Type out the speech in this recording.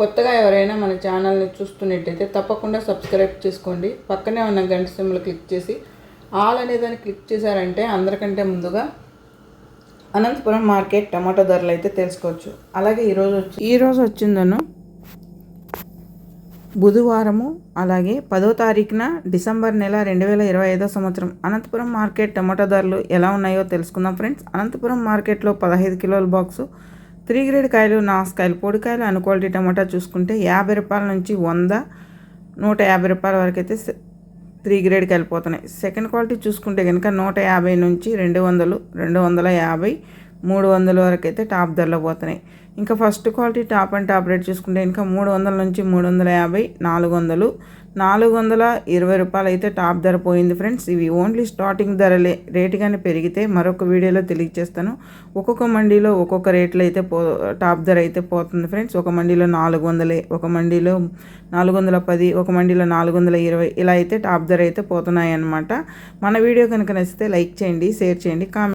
కొత్తగా ఎవరైనా మన ఛానల్ని చూస్తున్నట్టయితే తప్పకుండా సబ్స్క్రైబ్ చేసుకోండి. పక్కనే ఉన్న గంట సింబల్ క్లిక్ చేసి ఆల్ అనే దాన్ని క్లిక్ చేశారంటే అందరికంటే ముందుగా అనంతపురం మార్కెట్ టమాటో ధరలు అయితే తెలుసుకోవచ్చు. అలాగే ఈరోజు వచ్చి ఈరోజు వచ్చిందను బుధవారము అలాగే పదో తారీఖున డిసెంబర్ నెల రెండు వేల ఇరవై ఐదో సంవత్సరం. అనంతపురం మార్కెట్ టమాటో ధరలు ఎలా ఉన్నాయో తెలుసుకుందాం ఫ్రెండ్స్. అనంతపురం మార్కెట్లో పదహైదు కిలోల బాక్సు త్రీ గ్రేడ్ కాయలు నాసుకాయలు పొడికాయలు అను క్వాలిటీ టమాటా చూసుకుంటే యాభై రూపాయల నుంచి వంద నూట యాభై రూపాయల వరకు అయితే త్రీ గ్రేడ్కి వెళ్ళిపోతున్నాయి సెకండ్ క్వాలిటీ చూసుకుంటే కనుక నూట యాభై నుంచి రెండు వందలు రెండు వందల యాభై మూడు వందల వరకు అయితే టాప్ ధరలో పోతున్నాయి. ఇంకా first quality top and top rate చూసుకుంటే ఇంకా మూడు వందల నుంచి మూడు వందల యాభై నాలుగు వందలు నాలుగు వందల ఇరవై రూపాయలు అయితే టాప్ ధర పోయింది ఫ్రెండ్స్. ఇవి ఓన్లీ స్టార్టింగ్ ధరలే రేటు కానీ పెరిగితే మరొక వీడియోలో తెలియజేస్తాను. ఒక్కొక్క మండీలో ఒక్కొక్క రేట్లో అయితే పో టాప్ ధర అయితే పోతుంది ఫ్రెండ్స్. ఒక మండీలో నాలుగు వందలే ఒక మండీలో నాలుగు వందల పది ఒక మండీలో నాలుగు వందల ఇరవై ఇలా అయితే టాప్ ధర అయితే పోతున్నాయి అన్నమాట మన వీడియో కనుక నచ్చితే లైక్ చేయండి షేర్ చేయండి కామెంట్